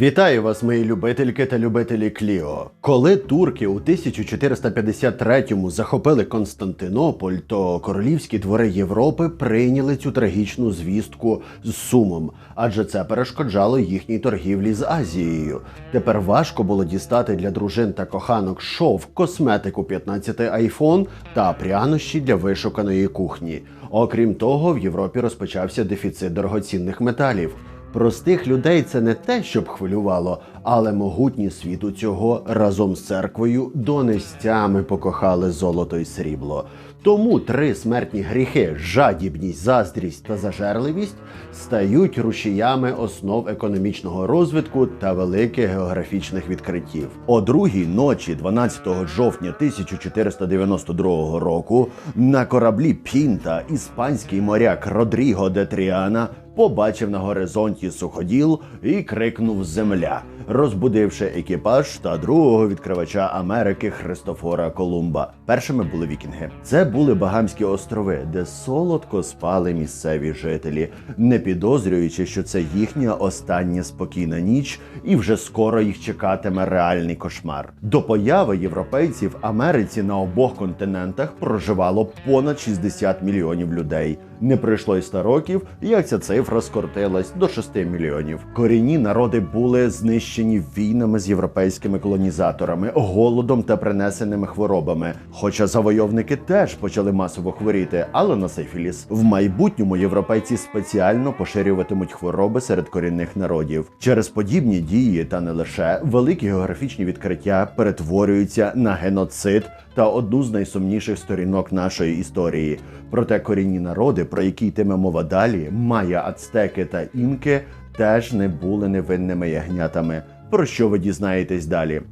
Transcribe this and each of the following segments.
Вітаю вас, мої любительки та любителі Кліо. Коли турки у 1453-му захопили Константинополь, то королівські двори Європи прийняли цю трагічну звістку з сумом, адже це перешкоджало їхній торгівлі з Азією. Тепер важко було дістати для дружин та коханок шов, косметику 15 айфон та прянощі для вишуканої кухні. Окрім того, в Європі розпочався дефіцит дорогоцінних металів. Простих людей це не те, щоб хвилювало, але могутні світу цього разом з церквою донестями покохали золото й срібло. Тому три смертні гріхи жадібність, заздрість та зажерливість стають рушіями основ економічного розвитку та великих географічних відкриттів. О другій ночі, 12 жовтня 1492 року, на кораблі Пінта іспанський моряк Родріго де Тріана побачив на горизонті суходіл і крикнув Земля, розбудивши екіпаж та другого відкривача Америки Христофора Колумба. Першими були вікінги. Це були Багамські острови, де солодко спали місцеві жителі, не підозрюючи, що це їхня остання спокійна ніч, і вже скоро їх чекатиме реальний кошмар. До появи європейців Америці на обох континентах проживало понад 60 мільйонів людей. Не пройшло й 100 років, як ця цифра скоротилась до 6 мільйонів. Корінні народи були знищені війнами з європейськими колонізаторами, голодом та принесеними хворобами. Хоча завойовники теж почали масово хворіти, але на сифіліс. В майбутньому європейці спеціально поширюватимуть хвороби серед корінних народів. Через подібні дії та не лише великі географічні відкриття перетворюються на геноцид та одну з найсумніших сторінок нашої історії. Проте корінні народи, про які йтиме мова далі, майя, ацтеки та інки, теж не були невинними ягнятами. Про що ви дізнаєтесь далі?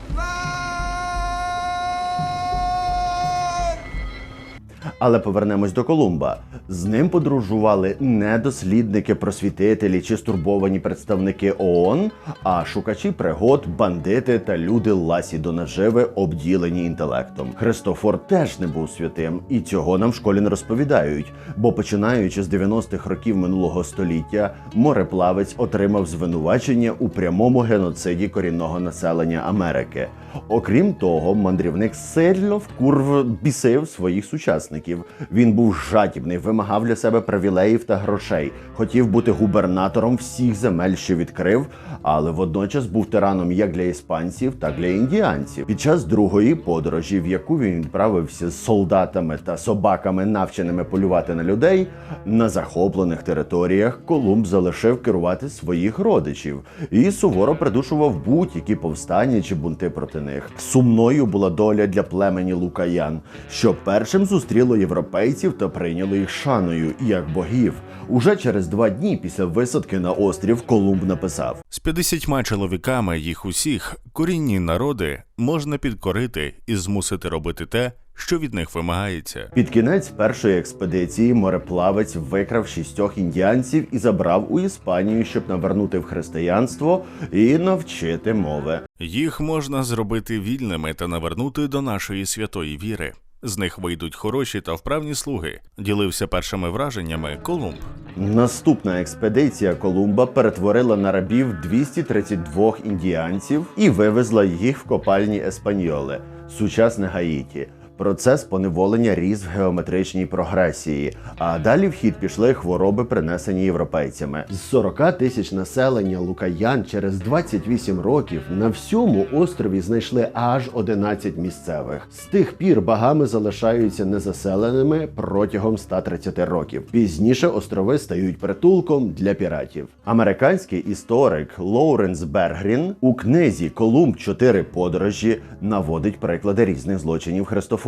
Але повернемось до Колумба. З ним подорожували не дослідники, просвітителі чи стурбовані представники ООН, а шукачі пригод, бандити та люди ласі до наживи, обділені інтелектом. Христофор теж не був святим, і цього нам в школі не розповідають. Бо починаючи з 90-х років минулого століття, мореплавець отримав звинувачення у прямому геноциді корінного населення Америки. Окрім того, мандрівник сильно вкурв бісив своїх сучасників. Він був жадібний, вимагав для себе привілеїв та грошей, хотів бути губернатором всіх земель, що відкрив, але водночас був тираном як для іспанців, так і для індіанців. Під час другої подорожі, в яку він відправився з солдатами та собаками, навченими полювати на людей, на захоплених територіях Колумб залишив керувати своїх родичів і суворо придушував будь-які повстання чи бунти проти них. Сумною була доля для племені Лукаян, що першим зустріло європейців та прийняло їх шаною як богів. Уже через два дні після висадки на острів Колумб написав: З 50 чоловіками їх усіх корінні народи можна підкорити і змусити робити те, що від них вимагається. Під кінець першої експедиції мореплавець викрав шістьох індіанців і забрав у Іспанію, щоб навернути в християнство і навчити мови. Їх можна зробити вільними та навернути до нашої святої віри. З них вийдуть хороші та вправні слуги. Ділився першими враженнями Колумб. Наступна експедиція Колумба перетворила на рабів 232 індіанців і вивезла їх в копальні Еспаньоли, сучасне Гаїті. Процес поневолення ріс в геометричній прогресії, а далі в хід пішли хвороби, принесені європейцями. З 40 тисяч населення Лукаян через 28 років на всьому острові знайшли аж 11 місцевих. З тих пір багами залишаються незаселеними протягом 130 років. Пізніше острови стають притулком для піратів. Американський історик Лоуренс Бергрін у книзі Колумб чотири подорожі наводить приклади різних злочинів Христофора.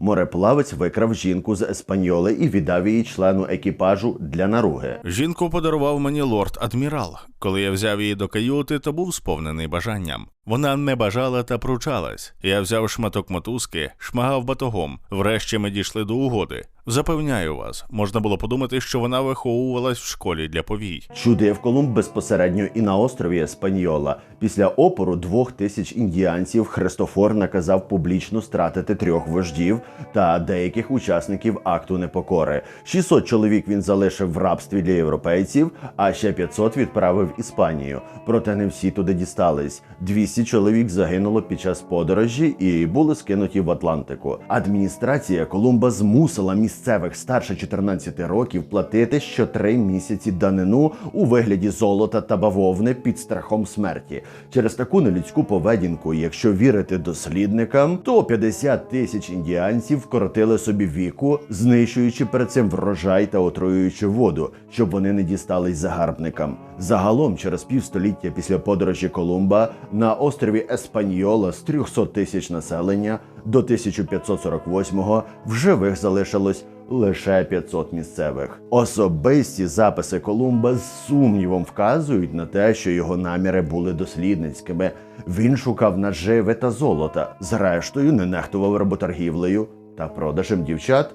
Мореплавець викрав жінку з Еспаньоли і віддав її члену екіпажу для наруги. Жінку подарував мені лорд адмірал. Коли я взяв її до каюти, то був сповнений бажанням. Вона не бажала та пручалась. Я взяв шматок мотузки, шмагав батогом. Врешті ми дійшли до угоди. Запевняю вас, можна було подумати, що вона виховувалась в школі для повій. Чудив Колумб безпосередньо і на острові Еспаньола. Після опору двох тисяч індіанців Христофор наказав публічно стратити трьох вождів та деяких учасників акту непокори. 600 чоловік він залишив в рабстві для європейців, а ще 500 відправив в Іспанію. Проте не всі туди дістались. 200 чоловік загинуло під час подорожі і були скинуті в Атлантику. Адміністрація Колумба змусила місцевих старше 14 років платити що три місяці данину у вигляді золота та бавовни під страхом смерті. Через таку нелюдську поведінку, якщо вірити дослідникам, то 50 тисяч індіанців вкоротили собі віку, знищуючи перед цим врожай та отруюючи воду, щоб вони не дістались загарбникам. Загалом, через півстоліття після подорожі Колумба на острові Еспаньола з 300 тисяч населення до 1548-го в живих залишилось лише 500 місцевих. Особисті записи Колумба з сумнівом вказують на те, що його наміри були дослідницькими. Він шукав наживи та золота, зрештою не нехтував работоргівлею та продажем дівчат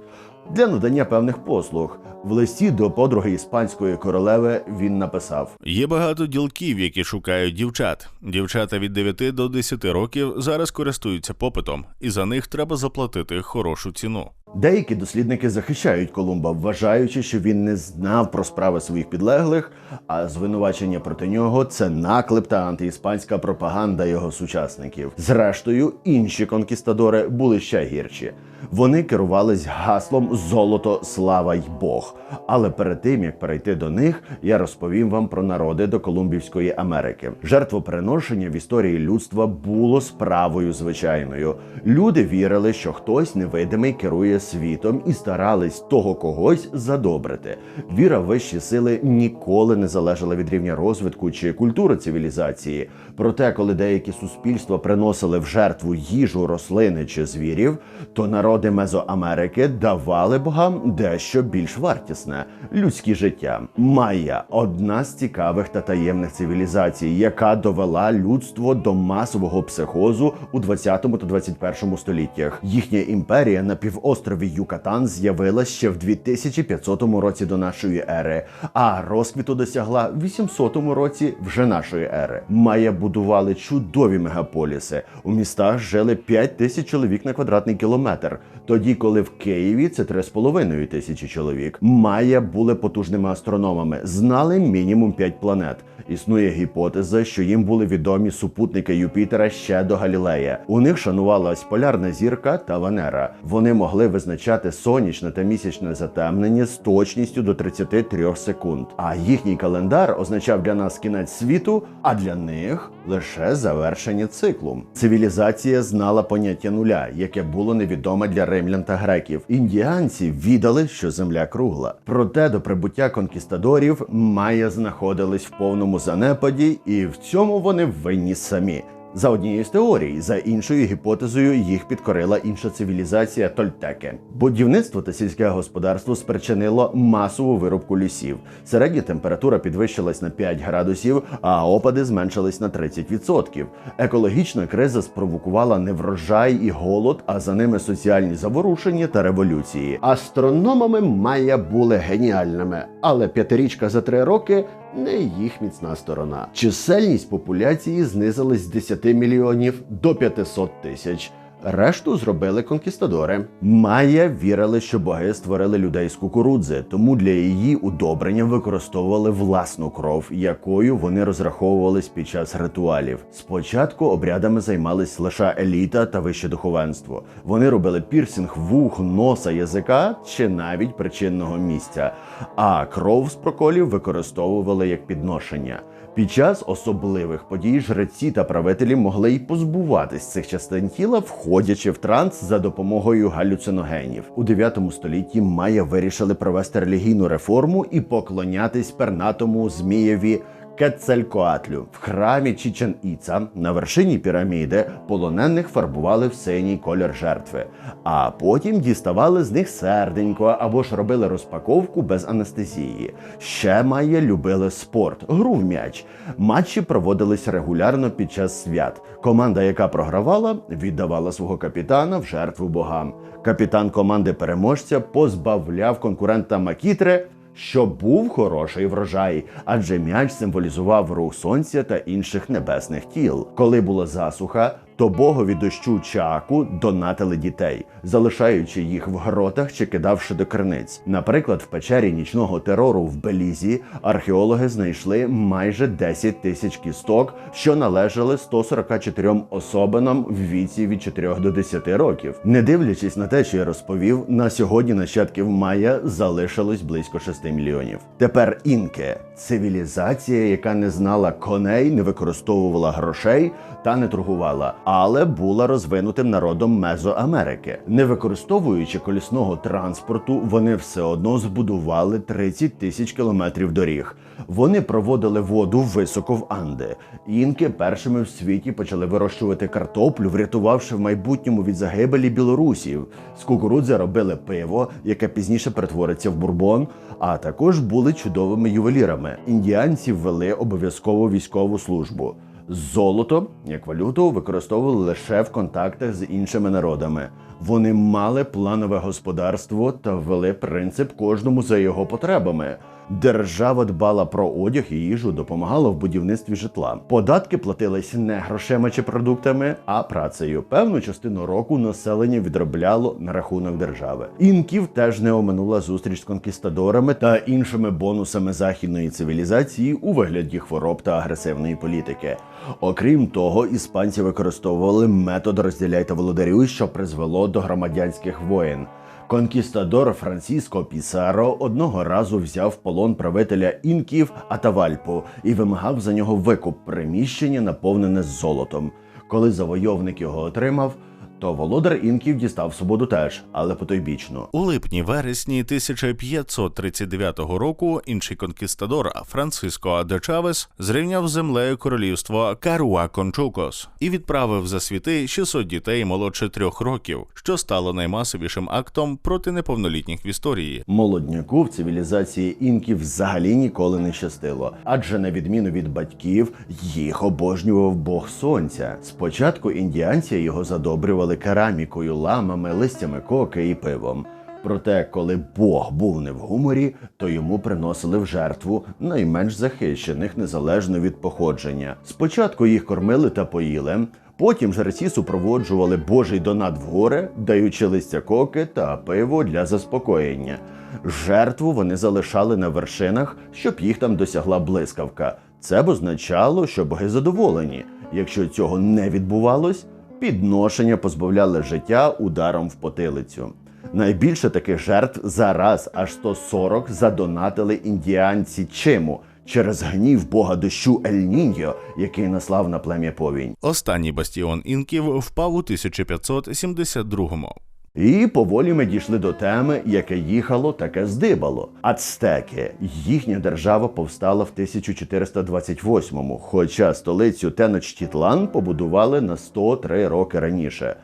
для надання певних послуг. В листі до подруги іспанської королеви він написав: Є багато ділків, які шукають дівчат. Дівчата від 9 до 10 років зараз користуються попитом, і за них треба заплатити хорошу ціну. Деякі дослідники захищають Колумба, вважаючи, що він не знав про справи своїх підлеглих, а звинувачення проти нього це наклеп та антиіспанська пропаганда його сучасників. Зрештою, інші конкістадори були ще гірші. Вони керувались гаслом Золото, слава й Бог. Але перед тим як перейти до них, я розповім вам про народи до Колумбівської Америки. Жертвоприношення в історії людства було справою звичайною. Люди вірили, що хтось невидимий керує світом і старались того когось задобрити. Віра в вищі сили ніколи не залежала від рівня розвитку чи культури цивілізації. Проте, коли деякі суспільства приносили в жертву їжу, рослини чи звірів, то народи Мезоамерики давали богам дещо більш вартісне людське життя. Майя одна з цікавих та таємних цивілізацій, яка довела людство до масового психозу у 20 та 21 століттях. Їхня імперія на півострові Юкатан з'явилась ще в 2500 році до нашої ери, а розквіту досягла в 800 році вже нашої ери. Майя будували чудові мегаполіси. У містах жили 5 тисяч чоловік на квадратний кілометр. Тоді, коли в Києві це 3,5 тисячі чоловік. Майя були потужними астрономами, знали мінімум 5 планет. Існує гіпотеза, що їм були відомі супутники Юпітера ще до Галілея. У них шанувалась полярна зірка та Венера. Вони могли визначати сонячне та місячне затемнення з точністю до 33 секунд. А їхній календар означав для нас кінець світу, а для них лише завершення циклу. Цивілізація знала поняття нуля, яке було невідоме для римлян та греків. Індіанці віддали, що земля кругла. Проте до прибуття конкістадорів майя знаходились в повному занепаді, і в цьому вони винні самі. За однією з теорій, за іншою гіпотезою, їх підкорила інша цивілізація Тольтеки. Будівництво та сільське господарство спричинило масову вирубку лісів. Середня температура підвищилась на 5 градусів, а опади зменшились на 30%. Екологічна криза спровокувала неврожай і голод, а за ними соціальні заворушення та революції. Астрономами майя були геніальними, але п'ятирічка за три роки не їх міцна сторона. Чисельність популяції знизилась з 10 мільйонів до 500 тисяч. Решту зробили конкістадори. Майя вірили, що боги створили людей з кукурудзи, тому для її удобрення використовували власну кров, якою вони розраховувались під час ритуалів. Спочатку обрядами займались лише еліта та вище духовенство. Вони робили пірсинг вух, носа, язика чи навіть причинного місця. А кров з проколів використовували як підношення. Під час особливих подій жреці та правителі могли й позбуватись цих частин тіла, входячи в транс за допомогою галюциногенів. У 9 столітті майя вирішили провести релігійну реформу і поклонятись пернатому змієві Кецалькоатлю. В храмі Чічен Іца на вершині піраміди полонених фарбували в синій колір жертви, а потім діставали з них серденько або ж робили розпаковку без анестезії. Ще має любили спорт, гру в м'яч. Матчі проводились регулярно під час свят. Команда, яка програвала, віддавала свого капітана в жертву богам. Капітан команди переможця позбавляв конкурента Макітри щоб був хороший врожай, адже м'яч символізував рух сонця та інших небесних тіл. Коли була засуха, то богові дощу чаку донатили дітей, залишаючи їх в гротах чи кидавши до криниць. Наприклад, в печері нічного терору в Белізі археологи знайшли майже 10 тисяч кісток, що належали 144 особинам в віці від 4 до 10 років. Не дивлячись на те, що я розповів, на сьогодні нащадків Майя залишилось близько 6 мільйонів. Тепер інки цивілізація, яка не знала коней, не використовувала грошей та не торгувала, але була розвинутим народом Мезоамерики. Не використовуючи колісного транспорту, вони все одно збудували 30 тисяч кілометрів доріг. Вони проводили воду високо в Анди. Інки першими в світі почали вирощувати картоплю, врятувавши в майбутньому від загибелі білорусів. З кукурудзи робили пиво, яке пізніше перетвориться в бурбон. А також були чудовими ювелірами. Індіанці ввели обов'язкову військову службу. Золото як валюту використовували лише в контактах з іншими народами. Вони мали планове господарство та ввели принцип кожному за його потребами. Держава дбала про одяг і їжу, допомагала в будівництві житла. Податки платились не грошима чи продуктами, а працею. Певну частину року населення відробляло на рахунок держави. Інків теж не оминула зустріч з конкістадорами та іншими бонусами західної цивілізації у вигляді хвороб та агресивної політики. Окрім того, іспанці використовували метод розділяй та що призвело до громадянських воєн. Конкістадор Франциско Пісаро одного разу взяв в полон правителя інків Атавальпу і вимагав за нього викуп приміщення, наповнене золотом. Коли завойовник його отримав, то володар інків дістав свободу теж, але потойбічно. У липні-вересні 1539 року інший конкістадор Франциско де Чавес зрівняв з землею королівство Каруа Кончукос і відправив за світи 600 дітей молодше трьох років, що стало наймасовішим актом проти неповнолітніх в історії. Молодняку в цивілізації інків взагалі ніколи не щастило, адже на відміну від батьків їх обожнював Бог сонця. Спочатку індіанці його задобрювали керамікою, ламами, листями коки і пивом. Проте, коли Бог був не в гуморі, то йому приносили в жертву найменш захищених незалежно від походження. Спочатку їх кормили та поїли. Потім жреці супроводжували Божий донат в гори, даючи листя коки та пиво для заспокоєння. Жертву вони залишали на вершинах, щоб їх там досягла блискавка. Це б означало, що боги задоволені. Якщо цього не відбувалось, підношення позбавляли життя ударом в потилицю. Найбільше таких жертв зараз аж 140 задонатили індіанці Чиму через гнів бога дощу Ель-Ніньо, який наслав на плем'я повінь. Останній бастіон інків впав у 1572-му. І поволі ми дійшли до теми, яке їхало, таке здибало. Ацтеки. Їхня держава повстала в 1428-му, хоча столицю Теночтітлан побудували на 103 роки раніше.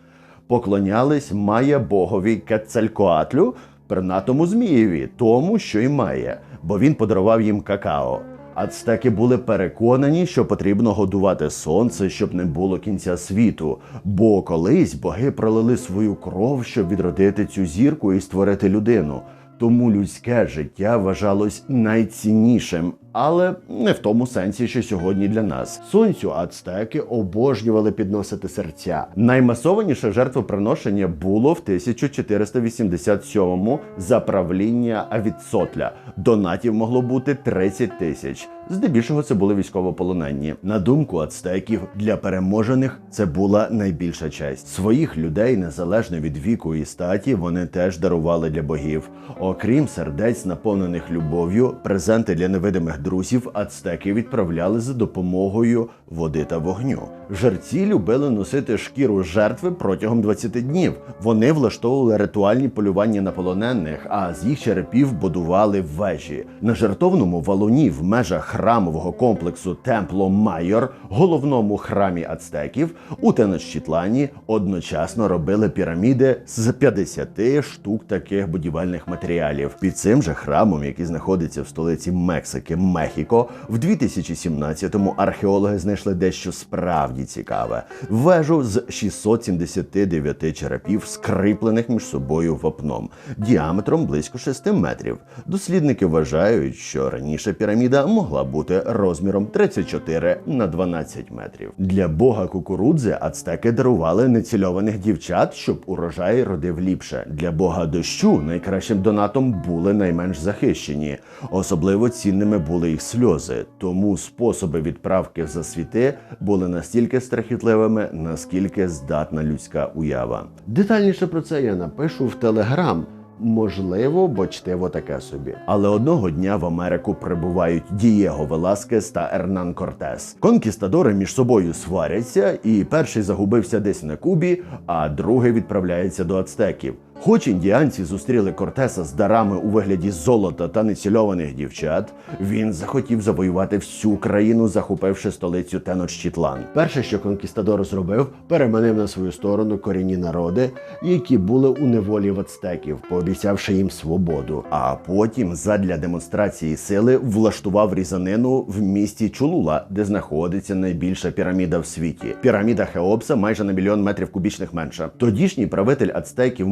Поклонялись Майя богові Кецалькоатлю, пернатому змієві, тому, що й має, бо він подарував їм какао. Ацтеки були переконані, що потрібно годувати сонце, щоб не було кінця світу. Бо колись боги пролили свою кров, щоб відродити цю зірку і створити людину. Тому людське життя вважалось найціннішим, але не в тому сенсі, що сьогодні для нас. Сонцю ацтеки обожнювали підносити серця. Наймасованіше жертвоприношення було в 1487-му за правління Авіцотля. Донатів могло бути 30 тисяч. Здебільшого це були військовополонені. На думку ацтеків, для переможених це була найбільша честь. Своїх людей, незалежно від віку і статі, вони теж дарували для богів. Окрім сердець, наповнених любов'ю, презенти для невидимих друзів ацтеки відправляли за допомогою води та вогню. Жерці любили носити шкіру жертви протягом 20 днів. Вони влаштовували ритуальні полювання на полонених, а з їх черепів будували вежі. На жертовному валуні в межах храмового комплексу Темпло Майор, головному храмі ацтеків, у Теночтітлані одночасно робили піраміди з 50 штук таких будівельних матеріалів. Під цим же храмом, який знаходиться в столиці Мексики, Мехіко, в 2017-му археологи знайшли дещо справді цікаве: вежу з 679 черепів, скріплених між собою вапном, діаметром близько 6 метрів. Дослідники вважають, що раніше піраміда могла бути розміром 34 на 12 метрів. Для бога кукурудзи ацтеки дарували нецільованих дівчат, щоб урожай родив ліпше. Для бога дощу найкращим донатом були найменш захищені. Особливо цінними були їх сльози. Тому способи відправки за світи були настільки страхітливими, наскільки здатна людська уява. Детальніше про це я напишу в телеграм. Можливо, бо чтиво таке собі. Але одного дня в Америку прибувають Дієго Веласкес та Ернан Кортес. Конкістадори між собою сваряться, і перший загубився десь на Кубі, а другий відправляється до ацтеків. Хоч індіанці зустріли Кортеса з дарами у вигляді золота та нецільованих дівчат, він захотів завоювати всю країну, захопивши столицю Теночтітлан. Перше, що конкістадор зробив, переманив на свою сторону корінні народи, які були у неволі в ацтеків, пообіцявши їм свободу. А потім, задля демонстрації сили, влаштував різанину в місті Чулула, де знаходиться найбільша піраміда в світі. Піраміда Хеопса майже на мільйон метрів кубічних менша. Тодішній правитель ацтеків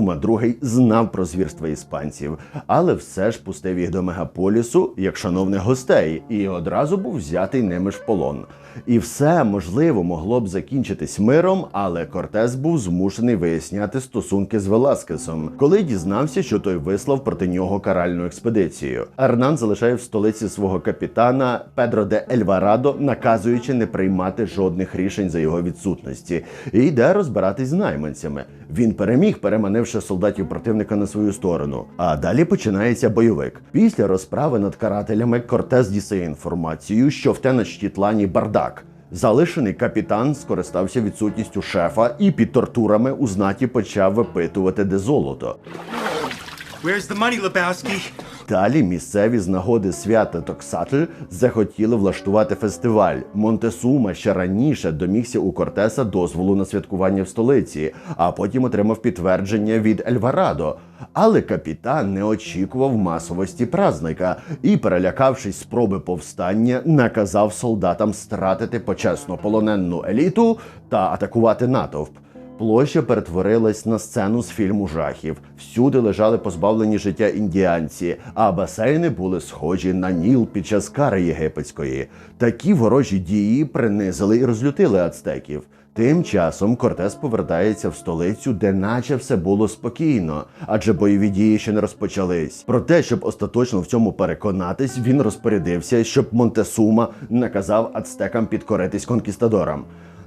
Монтесума II знав про звірства іспанців, але все ж пустив їх до мегаполісу як шановних гостей, і одразу був взятий ними в полон. І все можливо могло б закінчитись миром, але Кортес був змушений виясняти стосунки з Веласкесом, коли дізнався, що той вислав проти нього каральну експедицію. Арнан залишає в столиці свого капітана Педро де Ельварадо, наказуючи не приймати жодних рішень за його відсутності, і йде розбиратись з найманцями. Він переміг, переманивши солдатів противника на свою сторону. А далі починається бойовик. Після розправи над карателями Кортес дістає інформацію, що в Теночтітлані бардак. Залишений капітан скористався відсутністю шефа і під тортурами у знаті почав випитувати, де золото. Where's the money, Lebowski? Далі місцеві з нагоди свята Токсатль захотіли влаштувати фестиваль. Монтесума ще раніше домігся у Кортеса дозволу на святкування в столиці, а потім отримав підтвердження від Ельварадо. Але капітан не очікував масовості празника і, перелякавшись спроби повстання, наказав солдатам стратити почесну полоненну еліту та атакувати натовп. Площа перетворилась на сцену з фільму жахів. Всюди лежали позбавлені життя індіанці, а басейни були схожі на Ніл під час кари єгипетської. Такі ворожі дії принизили і розлютили ацтеків. Тим часом Кортес повертається в столицю, де наче все було спокійно, адже бойові дії ще не розпочались. Проте, щоб остаточно в цьому переконатись, він розпорядився, щоб Монтесума наказав ацтекам підкоритись конкістадорам.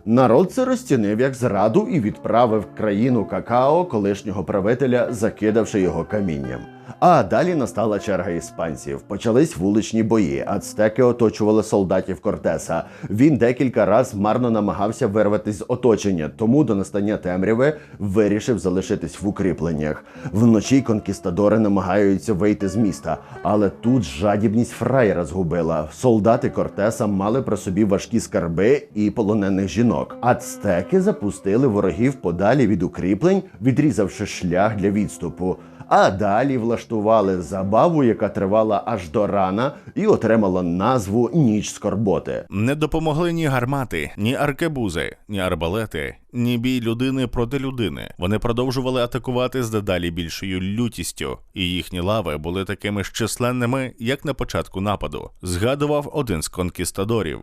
Народ це розцінив як зраду і відправив країну какао колишнього правителя, закидавши його камінням. А далі настала черга іспанців. Почались вуличні бої. Ацтеки оточували солдатів Кортеса. Він декілька раз марно намагався вирватися з оточення, тому до настання темряви вирішив залишитись в укріпленнях. Вночі конкістадори намагаються вийти з міста, але тут жадібність фраєра згубила. Солдати Кортеса мали при собі важкі скарби і полонених жінок. Ацтеки запустили ворогів подалі від укріплень, відрізавши шлях для відступу. А далі влаштували забаву, яка тривала аж до рана, і отримала назву Ніч скорботи. Не допомогли ні гармати, ні аркебузи, ні арбалети, ні бій людини проти людини. Вони продовжували атакувати з дедалі більшою лютістю, і їхні лави були такими ж численними, як на початку нападу. Згадував один з конкістадорів.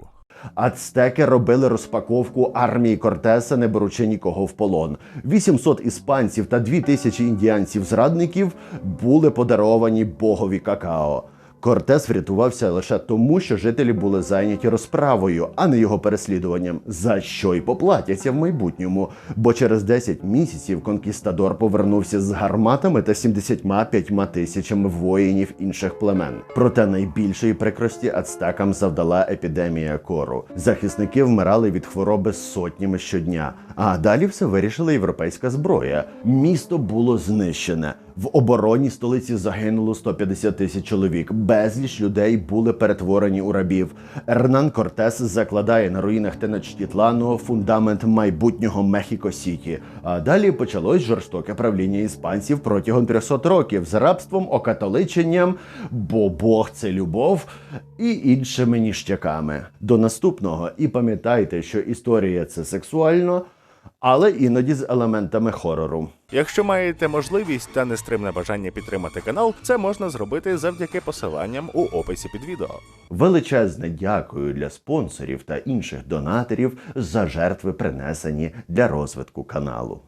Ацтеки робили розпаковку армії Кортеса, не беручи нікого в полон. 800 іспанців та 2000 індіанців-зрадників були подаровані богові какао. Кортес врятувався лише тому, що жителі були зайняті розправою, а не його переслідуванням, за що й поплатяться в майбутньому. Бо через 10 місяців конкістадор повернувся з гарматами та 75 тисячами воїнів інших племен. Проте найбільшої прикрості ацтекам завдала епідемія кору. Захисники вмирали від хвороби сотнями щодня. А далі все вирішила європейська зброя. Місто було знищене. В обороні столиці загинуло 150 тисяч чоловік. Безліч людей були перетворені у рабів. Ернан Кортес закладає на руїнах Теночтітлану фундамент майбутнього Мехіко Сіті. А далі почалось жорстоке правління іспанців протягом 300 років з рабством, окатоличенням, бо Бог це любов і іншими ніщаками. До наступного і пам'ятайте, що історія це сексуально, але іноді з елементами хорору. Якщо маєте можливість та нестримне бажання підтримати канал, це можна зробити завдяки посиланням у описі під відео. Величезне дякую для спонсорів та інших донаторів за жертви, принесені для розвитку каналу.